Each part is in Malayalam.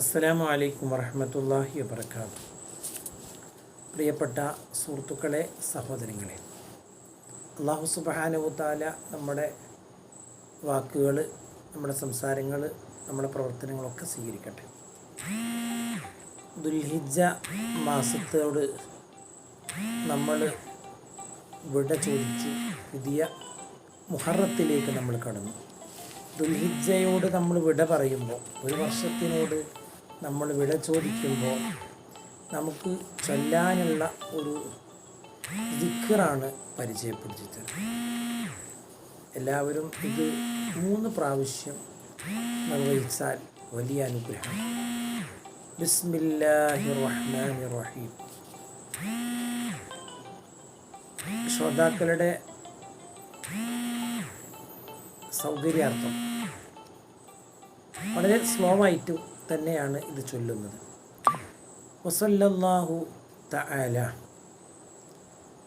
അസ്സലാമു അലൈക്കും വറഹമത്തല്ലാഹി വബർക്കാത്തു പ്രിയപ്പെട്ട സുഹൃത്തുക്കളെ സഹോദരങ്ങളെ അള്ളാഹു സുബാനുത്താല നമ്മുടെ വാക്കുകൾ നമ്മുടെ സംസാരങ്ങൾ നമ്മുടെ പ്രവർത്തനങ്ങളൊക്കെ സ്വീകരിക്കട്ടെ. ദുൽഹിജ മാസത്തോട് നമ്മൾ വിട ചോദിച്ച് പുതിയ മുഹറത്തിലേക്ക് നമ്മൾ കടന്നു. ദുൽഹിജയോട് നമ്മൾ വിട പറയുമ്പോൾ ഒരു വർഷത്തിനോട് നമ്മൾ വിട ചോദിക്കുമ്പോൾ നമുക്ക് ചൊല്ലാനുള്ള ഒരു ദിക്കറാണ് പരിചയപ്പെടുത്തി എല്ലാവരും ഇത് മൂന്ന് പ്രാവശ്യം നിർവഹിച്ചാൽ വലിയ അനുഗ്രഹം റഹീം ശ്രോതാക്കളുടെ സൗകര്യാർത്ഥം വളരെ സ്ലോ ആയിട്ട് തന്നെയാണ് ഇത് ചൊല്ലുന്നത്. വസല്ലാഹു തആല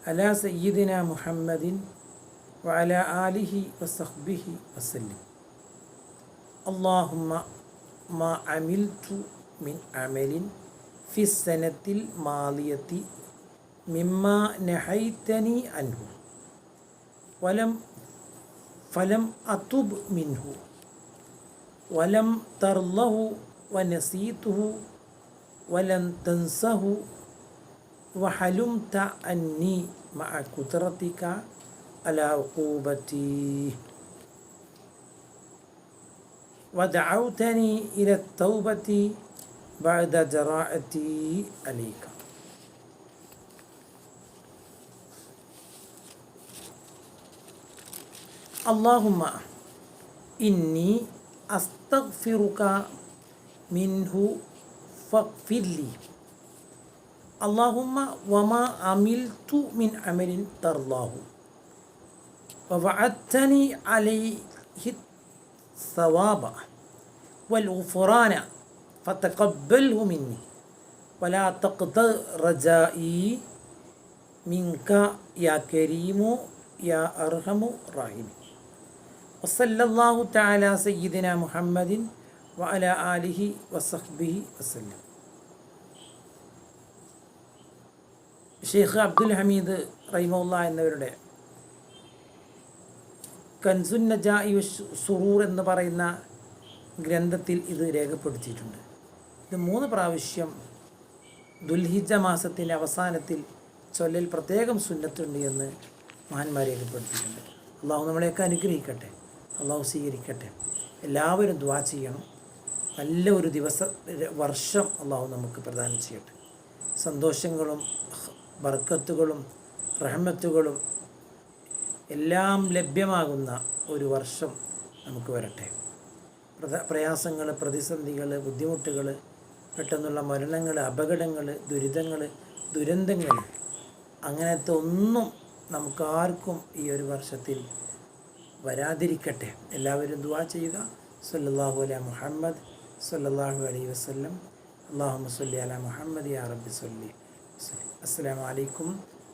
അല സയ്യിദിന മുഹമ്മദിൻ വഅല ആലിഹി വസഹ്ബിഹി വസല്ലി. അള്ളാഹുമ്മ മാ അമിൽതു മിൻ അമലിൻ ഫി സനത്തിൽ മാലിയത്തി മിമ്മ നഹൈത്തനി അൻഹു വലം ഫലം അതുബ് മിൻഹു വലം തർലഹു ونسيته ولم تنسه وحلمت أني مع قدرتك على عقوبتي. ودعوتني إلى التوبة بعد جراءتي عليك. اللهم إني أستغفرك منه فاغفر لي اللهم وما عملت من عمل ترضاه ووعدتني عليه الثواب والغفران فتقبله مني ولا تقدر رجائي منك يا كريم يا أرحم الراحمين وصلى الله تعالى سيدنا محمد വഅല ആലിഹി വസഹ്ബിഹി വസല്ലം. ഷെയ്ഖ് അബ്ദുൽ ഹമീദ് റഹിമുല്ല എന്നിവരുടെ കൻസുൻ നജായി സുറൂർ എന്ന് പറയുന്ന ഗ്രന്ഥത്തിൽ ഇത് രേഖപ്പെടുത്തിയിട്ടുണ്ട്. ഇത് മൂന്ന് പ്രാവശ്യം ദുൽഹിജ മാസത്തിന്റെ അവസാനത്തിൽ ചൊല്ലൽ പ്രത്യേകം സുന്നത്തുണ്ട് എന്ന് മഹാന്മാർ രേഖപ്പെടുത്തിയിട്ടുണ്ട്. അള്ളാഹു നമ്മളെയൊക്കെ അനുഗ്രഹിക്കട്ടെ. അള്ളാഹു സ്വീകരിക്കട്ടെ. എല്ലാവരും ദ്വാ ചെയ്യണം. നല്ല ഒരു ദിവസ വർഷം അള്ളാഹു നമുക്ക് പ്രദാനം ചെയ്യട്ടെ. സന്തോഷങ്ങളും ബർക്കത്തുകളും റഹ്മത്തുകളും എല്ലാം ലഭ്യമാകുന്ന ഒരു വർഷം നമുക്ക് വരട്ടെ. പ്രയാസങ്ങൾ പ്രതിസന്ധികൾ ബുദ്ധിമുട്ടുകൾ പെട്ടെന്നുള്ള മരണങ്ങൾ അപകടങ്ങൾ ദുരിതങ്ങൾ ദുരന്തങ്ങൾ അങ്ങനത്തെ ഒന്നും നമുക്കാർക്കും ഈ ഒരു വർഷത്തിൽ വരാതിരിക്കട്ടെ. എല്ലാവരും ദുവാ ചെയ്യുക. സല്ലാഹു അല മുഹമ്മദ് സല്ലല്ലാഹു അലൈഹി വസല്ലം. അള്ളാഹു സല്ലി അല മുഹമ്മദ് യാ റബ്ബി സല്ലി അസ്സലാമു അലൈക്കും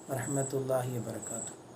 വറഹ്മത്തുള്ളാഹി വബറകാതുഹു.